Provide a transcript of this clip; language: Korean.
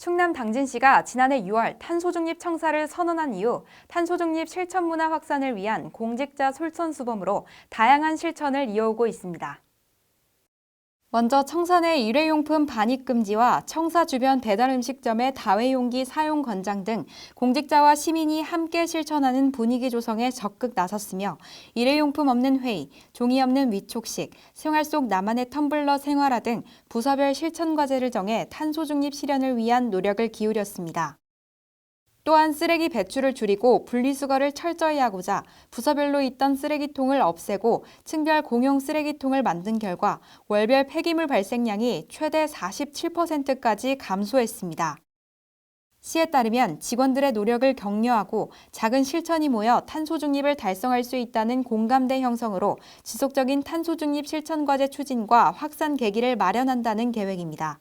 충남 당진시가 지난해 6월 탄소중립 청사를 선언한 이후 탄소중립 실천 문화 확산을 위한 공직자 솔선수범으로 다양한 실천을 이어오고 있습니다. 먼저 내 일회용품 반입 금지와 청사 주변 배달 음식점의 다회용기 사용 권장 등 공직자와 시민이 함께 실천하는 분위기 조성에 적극 나섰으며 일회용품 없는 회의, 종이 없는 위촉식, 생활 속 나만의 텀블러 생활화 등 부서별 실천 과제를 정해 탄소 중립 실현을 위한 노력을 기울였습니다. 또한 쓰레기 배출을 줄이고 분리수거를 철저히 하고자 부서별로 있던 쓰레기통을 없애고 층별 공용 쓰레기통을 만든 결과 월별 폐기물 발생량이 최대 47%까지 감소했습니다. 시에 따르면 직원들의 노력을 격려하고 작은 실천이 모여 탄소 중립을 달성할 수 있다는 공감대 형성으로 지속적인 탄소 중립 실천 과제 추진과 확산 계기를 마련한다는 계획입니다.